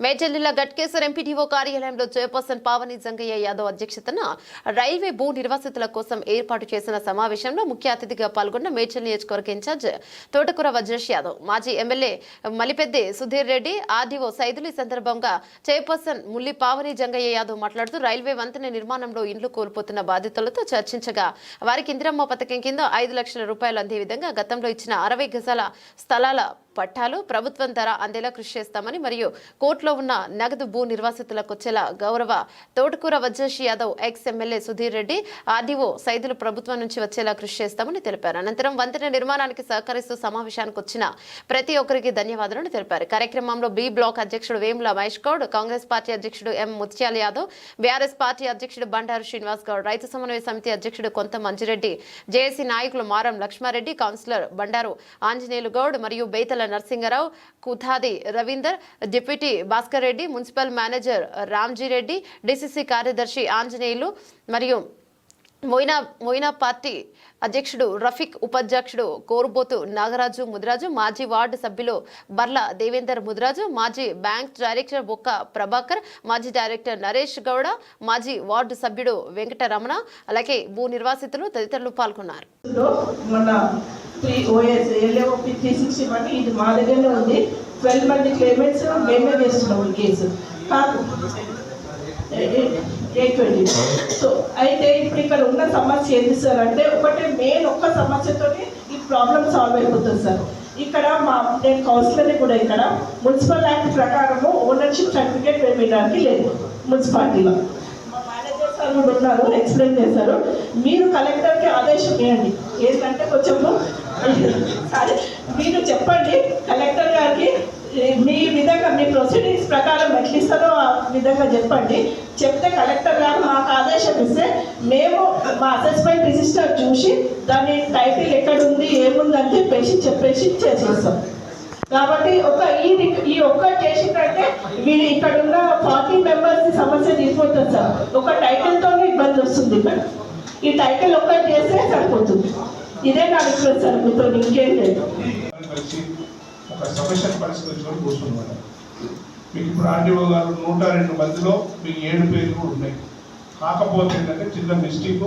మేడ్చల్ జిల్లా గట్కేసర్ ఎంపీటీఓ కార్యాలయంలో చైర్పర్సన్ పావని జంగయ్య యాదవ్ అధ్యక్షతన రైల్వే భూ నిర్వాసితుల కోసం ఏర్పాటు చేసిన సమావేశంలో ముఖ్య అతిథిగా పాల్గొన్న మేడ్చల్ నియోజకవర్గ ఇన్ఛార్జ్ తోటకూర వజ్రేష్ యాదవ్ మాజీ ఎమ్మెల్యే మలిపెద్ది సుధీర్ రెడ్డి ఆర్డీఓ సైదులు సందర్భంగా చైర్పర్సన్ ముల్లి పావని జంగయ్య యాదవ్ మాట్లాడుతూ రైల్వే వంతెన నిర్మాణంలో ఇండ్లు కోల్పోతున్న బాధితులతో చర్చించగా వారికి ఇందిరమ్మ పథకం కింద ఐదు లక్షల రూపాయలు అందే విధంగా గతంలో ఇచ్చిన అరవై గజాల స్థలాల పట్టాలు ప్రభుత్వం ధర అందేలా కృషి చేస్తామని మరియు కోర్టులో ఉన్న నగదు భూ నిర్వాసితులకు వచ్చేలా గౌరవ Thotakura Vajresh Yadav ex MLA Sudheer Reddy RDO Saidulu ప్రభుత్వం నుంచి వచ్చేలా కృషి చేస్తామని తెలిపారు. అనంతరం వంతెన నిర్మాణానికి సహకరిస్తూ సమావేశానికి వచ్చిన ప్రతి ఒక్కరికి ధన్యవాదాలను తెలిపారు. కార్యక్రమంలో బి బ్లాక్ అధ్యక్షుడు వేముల మహేష్ గౌడ్ కాంగ్రెస్ పార్టీ అధ్యక్షుడు ఎం ముత్యాల యాదవ్ బీఆర్ఎస్ పార్టీ అధ్యక్షుడు బండారు శ్రీనివాస్ గౌడ్ రైతు సమన్వయ సమితి అధ్యక్షుడు కొంత మంజిరెడ్డి జేఏసీ నాయకులు మారం లక్ష్మారెడ్డి కౌన్సిలర్ బండారు ఆంజనేయులు గౌడ్ మరియు Bethala Narasingarao Kuthadi Ravinder deputy Bhaskar Reddy municipal manager Ramjireddy DCC కార్యదర్శి ఆంజనేయులు మరియు మొయినా మొయినా పార్టీ అధ్యక్షుడు రఫీక్ ఉపాధ్యక్షుడు కోరుబోతు నాగరాజు ముదిరాజు మాజీ వార్డు సభ్యులు బర్ల దేవేందర్ ముదిరాజు మాజీ బ్యాంక్ డైరెక్టర్ బొక్క ప్రభాకర్ మాజీ డైరెక్టర్ నరేష్ గౌడ మాజీ వార్డు సభ్యుడు వెంకటరమణ అలాగే భూ నిర్వాసితులు తదితరులు పాల్గొన్నారు. మా ట్వెల్వ్ మంది క్లైమేట్స్ మేమే చేస్తున్నాం ఈ కేసు. ఎయిట్ ట్వంటీ సో అయితే ఇప్పుడు ఇక్కడ ఉన్న సమస్య ఏంటి సార్ అంటే ఒకటే మెయిన్ ఒక్క సమస్యతో ఈ ప్రాబ్లం సాల్వ్ అయిపోతుంది సార్. ఇక్కడ మా నేను కౌన్సిలర్ని కూడా ఇక్కడ మున్సిపల్ యాక్ట్ ప్రకారము ఓనర్షిప్ సర్టిఫికేట్ మేము ఇవ్వడానికి లేదు మున్సిపాలిటీలో. మా మేనేజర్ సార్ కూడా ఉన్నారు ఎక్స్ప్లెయిన్ చేశారు. మీరు కలెక్టర్కి ఆదేశం ఇవ్వండి. ఏంటంటే కొంచెము మీరు చెప్పండి కలెక్టర్ గారికి మీ విధంగా మీ ప్రొసీడింగ్స్ ప్రకారం ఎట్లిస్తారో ఆ విధంగా చెప్పండి. చెప్తే కలెక్టర్ గారు మాకు ఆదేశం ఇస్తే మేము మా అసెస్మెంట్ రిజిస్టర్ చూసి దాని టైటిల్ ఎక్కడ ఉంది ఏముంది అని చెప్పేసి చెప్పేసి చేసేస్తాం. కాబట్టి ఒక ఈ ఈ ఒక్క చేసిందంటే వీళ్ళు ఇక్కడ ఉన్న ఫార్టీ మెంబర్స్ సమస్య తీసిపోతుంది సార్. ఒక టైటిల్తోనే ఇబ్బంది వస్తుంది ఇక్కడ. ఈ టైటిల్ ఒక్కటి చేస్తే సరిపోతుంది. ఇదే నా రిక్వెస్ట్ సార్ మీతో ఇంకేం లేదు. ఒక సమస్యను పరిష్కరించుకొని కూర్చున్నమాట. మీకు ఇప్పుడు ఆర్డీఓ గారు నూట రెండు మందిలో మీకు ఏడు పేర్లు కూడా ఉన్నాయి. కాకపోతే ఏంటంటే చిన్న మిస్టేక్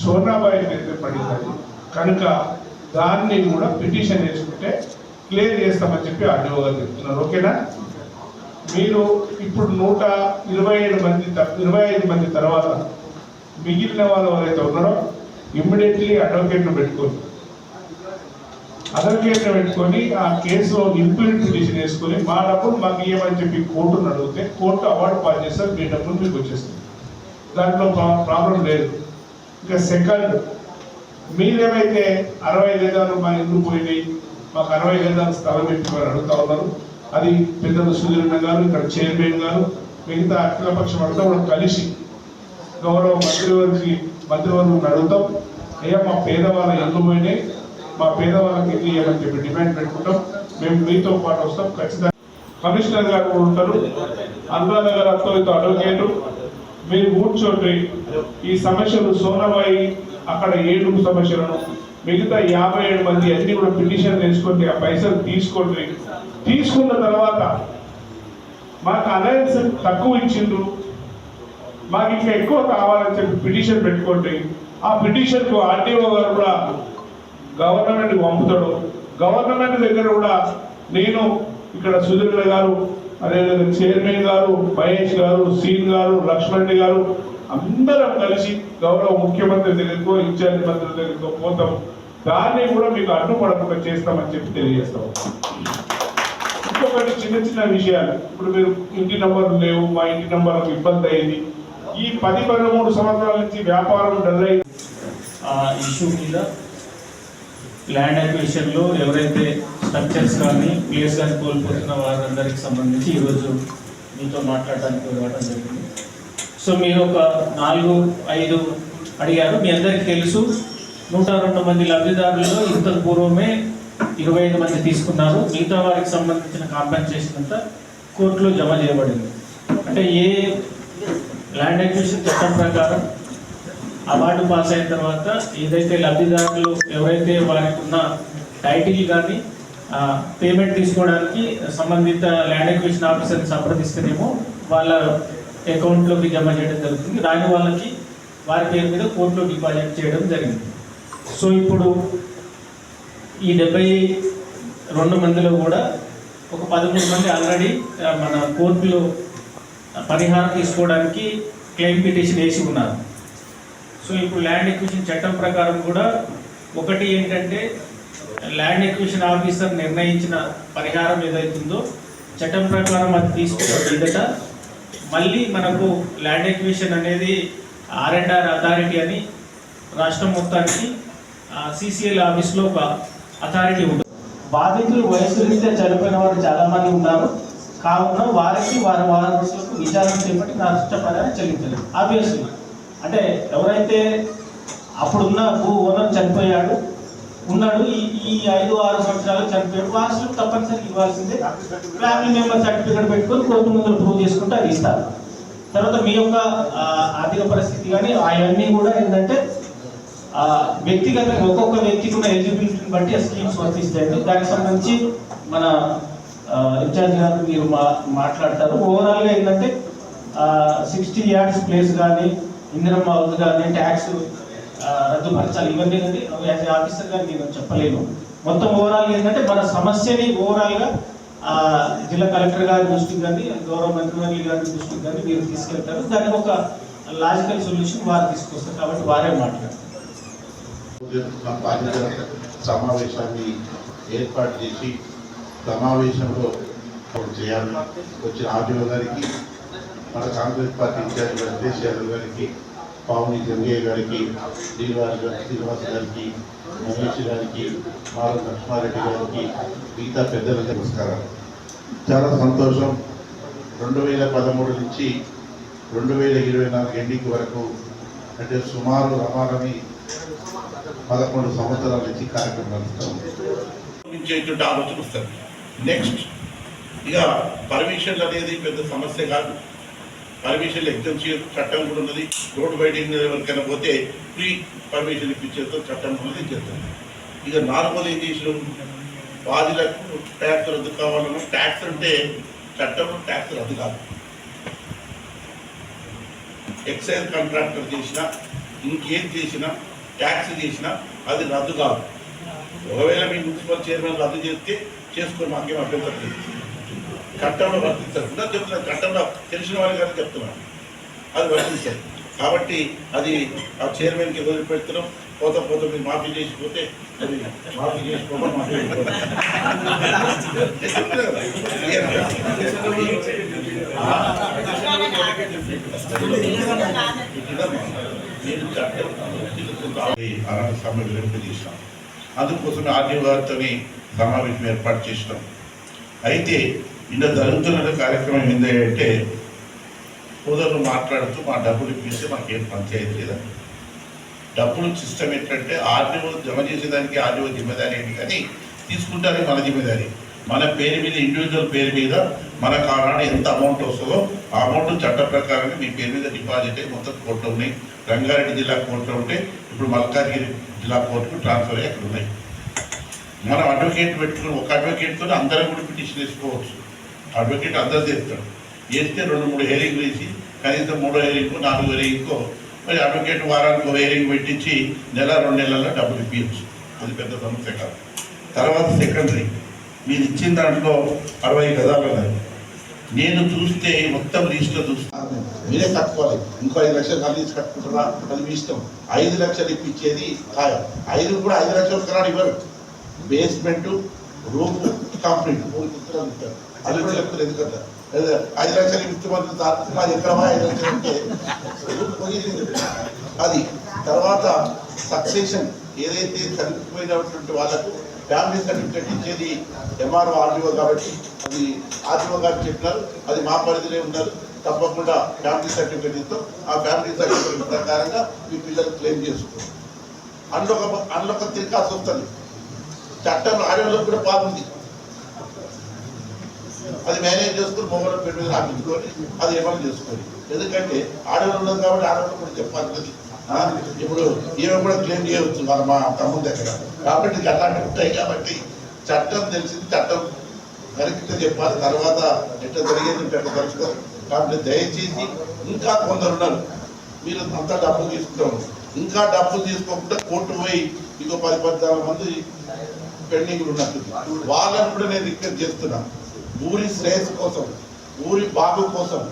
సోనాబాయి పేరు పడింది కనుక దాన్ని కూడా పిటిషన్ వేసుకుంటే క్లియర్ చేస్తామని చెప్పి ఆర్డీఓ గారు చెప్తున్నారు. ఓకేనా? మీరు ఇప్పుడు నూట ఇరవై ఏడు మంది ఇరవై ఐదు మంది తర్వాత మిగిలిన వాళ్ళు ఎవరైతే ఉన్నారో ఇమ్మీడియట్లీ అడ్వకేట్ను పెట్టుకోండి. అడ్వకేట్ పెట్టుకొని ఆ కేసులో ఇంప్లిమెంట్ పిటిషన్ వేసుకొని మా డబ్బులు మాకు ఇవ్వమని చెప్పి కోర్టును అడిగితే కోర్టు అవార్డు పాస్ చేస్తారు మీ డబ్బులు మీకు వచ్చేస్తుంది దాంట్లో ప్రాబ్లం లేదు. ఇంకా సెకండ్ మీరేమైతే అరవై గజాలు మా ఇల్లు పోయినాయి? మాకు అరవై గజాలు స్థలం పెట్టుకొని అడుగుతా ఉన్నారు. అది పెద్దలు సుధీరణ గారు ఇక్కడ చైర్మన్ గారు మిగతా అఖిలపక్షం అంతా కూడా కలిసి గౌరవ మంత్రివర్గి మంత్రివర్గం అడుగుతాం. అయ్యా మా పేదవాళ్ళ ఇల్లు పోయినాయి? మా పేదవాళ్ళకి ఇల్లు ఇవ్వమని చెప్పి డిమాండ్ పెట్టుకుంటాం. మేము మీతో పాటు వస్తాం. ఖచ్చితంగా కమిషనర్ గారు కూడా ఉంటారు. అనురాధ గారు అడ్వకేటు. మీరు కూర్చోండి. ఈ సమస్యలు సోనబాయి అక్కడ ఏడు సమస్యలను మిగతా యాభై ఏడు మంది అన్ని కూడా పిటిషన్ తెచ్చుకోండి ఆ పైసలు తీసుకోండి. తీసుకున్న తర్వాత మాకు అలయన్స్ తక్కువ ఇచ్చిండ్రు. మాకు ఇంకా ఎక్కువ కావాలని చెప్పి పిటిషన్ పెట్టుకోండి. ఆ పిటిషన్కు ఆర్టీఓ గారు కూడా గవర్నమెంట్ పంపుతాడు. గవర్నమెంట్ దగ్గర కూడా నేను ఇక్కడ సుధీర్ గారు అదేవిధంగా చైర్మన్ గారు మహేష్ గారు సీన్ గారు లక్ష్మణ్ రెడ్డి గారు అందరం కలిసి గౌరవ ముఖ్యమంత్రి దగ్గరకు ఇన్ఛార్జ్ మంత్రి దగ్గరకు పోతాం. దాన్ని కూడా మీకు అడ్డుపడకుండా చేస్తామని చెప్పి తెలియజేస్తాం. ఇంకొకటి చిన్న చిన్న విషయాలు. ఇప్పుడు మీరు ఇంటి నంబర్లు లేవు మా ఇంటి నంబర్ ఇబ్బంది అయింది. ఈ పది పదమూడు సంవత్సరాల నుంచి వ్యాపారం డల్ అయింది. ఇష్యూ మీద ల్యాండ్ అక్విజిషన్లో ఎవరైతే స్ట్రక్చర్స్ కానీ ప్లేస్ కానీ కోల్పోతున్న వారందరికి సంబంధించి ఈరోజు మీతో మాట్లాడడానికి రావడం జరిగింది. సో మీరు ఒక నాలుగు ఐదు అడిగారు. మీ అందరికీ తెలుసు నూట రెండు మంది లబ్ధిదారులలో ఇంతకు పూర్వమే ఇరవై ఐదు మంది తీసుకున్నారు. మిగతా వారికి సంబంధించిన కాంపెన్సేషన్ అంతా కోర్టులో జమ చేయబడింది. అంటే ఏ ల్యాండ్ అక్విజిషన్ చట్టం ప్రకారం అవార్డు పాస్ అయిన తర్వాత ఏదైతే లబ్ధిదారులు ఎవరైతే వారికి ఉన్న టైటిల్ కానీ పేమెంట్ తీసుకోవడానికి సంబంధిత ల్యాండ్ ఎక్విజిషన్ ఆఫీసర్ని సంప్రదిస్తేనేమో వాళ్ళ అకౌంట్లోకి జమ చేయడం జరుగుతుంది. రాని వాళ్ళకి వారి పేరు మీద కోర్టులో డిపాజిట్ చేయడం జరిగింది. సో ఇప్పుడు ఈ డెబ్బై రెండు మందిలో కూడా ఒక పదమూడు మంది ఆల్రెడీ మన కోర్టులో పరిహారం తీసుకోవడానికి క్లెయిమ్ పిటిషన్ వేసి ఉన్నారు. సో ఇప్పుడు ల్యాండ్ ఎక్విజిషన్ చట్టం ప్రకారం కూడా ఒకటి ఏంటంటే ల్యాండ్ ఎక్విజిషన్ ఆఫీసర్ నిర్ణయించిన పరిహారం ఏదైతుందో చట్టం ప్రకారం అది తీసుకున్న మీదట మళ్ళీ మనకు ల్యాండ్ ఎక్విజిషన్ అనేది ఆర్ అండ్ ఆర్ అథారిటీ అని రాష్ట్రం మొత్తానికి సిసిఎల్ ఆఫీస్లో ఒక అథారిటీ ఉంటుంది. బాధితులు వయసు రీత్యా చనిపోయిన వారు చాలామంది ఉన్నారు. కావున వారికి వారి వారసులకు విచారణ చేపట్టి నష్టపరిహారం చెల్లించలేదు. ఆబ్వియస్లీ అంటే ఎవరైతే అప్పుడున్న భూ ఓనర్ చనిపోయాడు ఉన్నాడు ఈ ఈ ఐదు ఆరు సంవత్సరాలు చనిపోయాడు వారసులు తప్పనిసరి ఇవ్వాల్సిందే. ఫ్యామిలీ మెంబర్ సర్టిఫికేట్ పెట్టుకొని కోర్టు ముందు ప్రూవ్ చేసుకుంటే అది ఇస్తారు. తర్వాత మీ యొక్క ఆర్థిక పరిస్థితి కానీ అవన్నీ కూడా ఏంటంటే ఆ, వ్యక్తిగతంగా ఒక్కొక్క వ్యక్తికి ఉన్న ఎలిజిబిలిటీని బట్టి ఆ స్కీమ్స్ వర్తిస్తాయండి. దానికి సంబంధించి మన ఇన్ఛార్జ్ గారు మీరు మా మాట్లాడతారు. ఓవరాల్గా ఏంటంటే సిక్స్టీ యార్డ్స్ ప్లేస్ కానీ ఇంధనం హౌస్ కానీ ట్యాక్స్ రద్దుపరచాలి. ఇవన్నీ కానీ యాజ్ ఆఫీసర్ గారు నేను చెప్పలేను. మొత్తం ఓవరాల్ ఏంటంటే మన సమస్యని ఓవరాల్గా జిల్లా కలెక్టర్ గారి దృష్టికి కానీ గౌరవ మంత్రివర్యులు గారి దృష్టికి కానీ మీరు తీసుకెళ్తారు. దానికి ఒక లాజికల్ సొల్యూషన్ వారు తీసుకొస్తారు. కాబట్టి వారే మాట్లాడతారు. సమావేశాన్ని ఏర్పాటు చేసి సమావేశంలో ఒకటి చేయాలి. వచ్చిన ఆర్డీఓ గారికి మన కాంగ్రెస్ పార్టీ ఇన్ఛార్జ్ వెంకటేష్ యాదవ్ గారికి పావుని జంగయ్య గారికి శ్రీనివాస్ శ్రీనివాస్ గారికి మహేష్ గారికి మాల లక్ష్మారెడ్డి గారికి మిగతా పెద్దలకు నమస్కారాలు. చాలా సంతోషం. రెండు వేల పదమూడు నుంచి రెండు వేల ఇరవై నాలుగు ఎండింగ్ వరకు అంటే సుమారు రమారమి పదకొండు సంవత్సరాల నుంచి కార్యక్రమం నడుస్తాం ఆలోచన వస్తారు నెక్స్ట్ ఇక పర్మిషన్లు అనేది పెద్ద సమస్య కాదు. పర్మిషన్లు ఎగ్జామ్షన్ చట్టం కూడా ఉన్నది. రోడ్ వైడింగ్ ఎవరికైనా పోతే ఫ్రీ పర్మిషన్ ఇప్పించేతో చట్టం ఉన్నది చేస్తుంది. ఇక నార్మల్ ఏం చేసినాం? వాదిలకు ట్యాక్స్ రద్దు కావాలన్నా ట్యాక్స్ అంటే చట్టంలో ట్యాక్స్ రద్దు కాదు. ఎక్సైజ్ కాంట్రాక్టర్ చేసినా ఇంకేం చేసినా ట్యాక్స్ చేసినా అది రద్దు కాదు. ఒకవేళ మీ మున్సిపల్ చైర్మన్ రద్దు చేస్తే చేసుకొని మాకేం అభ్యంతరం లేదు. చట్టంలో వర్తిస్తారు ఇంకా చెప్తున్నాను చట్టంలో తెలిసిన వాళ్ళు కానీ చెప్తున్నాను అది వర్తించారు కాబట్టి అది ఆ చైర్మన్కి వదిలిపెడుతున్నాం పోత పోత మీరు మాఫీ చేసిపోతే అది మాఫీ చేసుకోవడం మాఫీ అయిపోతుంది. నేను చట్టం చేసినాం అందుకోసం ఆర్డీ సమావేశం ఏర్పాటు చేసినాం. అయితే ఇంత జరుగుతున్న కార్యక్రమం ఏంటంటే సోదరులు మాట్లాడుతూ మా డబ్బులు ఇప్పిస్తే మాకేం పంచాయతీ లేదని డబ్బులు సిస్టమ్ ఏంటంటే ఆర్డీఓ జమ చేసేదానికి ఆర్డీఓ జిమ్మేదారి ఏంటి కానీ తీసుకుంటానికి మన జిమ్మేదారి. మన పేరు మీద ఇండివిజువల్ పేరు మీద మన ఆనాడు ఎంత అమౌంట్ వస్తుందో ఆ అమౌంట్ చట్ట ప్రకారంగా మీ పేరు మీద డిపాజిట్ అయ్యి మొత్తం కోర్టు ఉన్నాయి. రంగారెడ్డి జిల్లా కోర్టులో ఉంటే ఇప్పుడు మల్కాజ్గిరి జిల్లా కోర్టుకు ట్రాన్స్ఫర్ అయ్యి అక్కడ ఉన్నాయి. మనం అడ్వకేట్ పెట్టుకుని ఒక అడ్వకేట్తో అందరం కూడా పిటిషన్ వేసుకోవచ్చు. అడ్వకేట్ అందరు చేస్తాడు చేస్తే రెండు మూడు హెరింగ్ వేసి కనీసం మూడో హెరింగ్ నాలుగో హెరింగ్కో మరి అడ్వకేట్ వారానికి ఒక హెరింగ్ పెట్టించి నెల రెండు నెలల్లో డబ్బులు ఇప్పించచ్చు అది పెద్ద సమస్య కాదు. తర్వాత సెకండరీ. మీరు ఇచ్చిన దాంట్లో అరవై గదాలు ఉన్నాయి. నేను చూస్తే మొత్తం లిస్ట్లో చూస్తాను మీరే కట్టుకోవాలి. ఇంకో ఐదు లక్షలు కలిసి కట్టుకుంటారా అది మీ ఇష్టం. ఐదు లక్షలు ఇప్పించేది ఖాయం. ఐదు కూడా ఐదు లక్షలు కరాడు ఇవ్వరు. బేస్మెంట్ రూమ్ కంప్లీట్ మూడు ఇస్తారు అది కూడా చెప్తారు ఎందుకంటే ఐదు లక్షలు ఇస్తామంటే సార్ ఎక్కడమా ఐదు లక్షలు అంటే అది తర్వాత సక్సెషన్ ఏదైతే చనిపోయినటువంటి వాళ్ళకు ఫ్యామిలీ సర్టిఫికేట్ ఇచ్చేది ఎంఆర్ఓ ఆర్డీఓ కాబట్టి అది ఆర్డీఓ గారు చెప్పినారు. అది మా పరిధిలో ఉన్నారు. తప్పకుండా ఫ్యామిలీ సర్టిఫికేట్ ఇస్తాం. ఆ ఫ్యామిలీ సర్టిఫికేట్ ప్రకారంగా మీ పిల్లలు క్లెయిమ్ చేసుకోండి. అందులో ఒక అందులో ఒక తిరకాల్సి వస్తుంది. చట్టం ఆడవాళ్ళకు కూడా బాగుంది అది మేనేజ్ చేసుకుని మొబైల్ పేరు మీద రాపించుకొని అది ఏమైనా చేసుకొని. ఎందుకంటే ఆడవాళ్ళు ఉన్నది కాబట్టి ఆడవాళ్ళు కూడా చెప్పాలి కదా. ఇప్పుడు ఈమె కూడా క్లెయిమ్ చేయవచ్చు మన మా తమ్ముడు దగ్గర. కాబట్టి ఇది అలాంటి ఉంటాయి కాబట్టి చట్టం తెలిసింది చట్టం. కరెక్ట్గా చెప్పాలి. తర్వాత ఎట్లా జరిగేది ఉంటే అట్లా తెలుసుకోవాలి కాబట్టి దయచేసి ఇంకా కొందరు ఉన్నారు. మీరు అంతా డబ్బు తీసుకుంటాం ఇంకా డబ్బు తీసుకోకుండా కోర్టు పోయి ఇంకో పది పద్నాలుగు మంది పెండింగ్ ఉన్నట్టు. వాళ్ళని కూడా నేను రిక్వెస్ట్ చేస్తున్నాను ఊరి శ్రేయస్సు కోసం ఊరి బాగు కోసం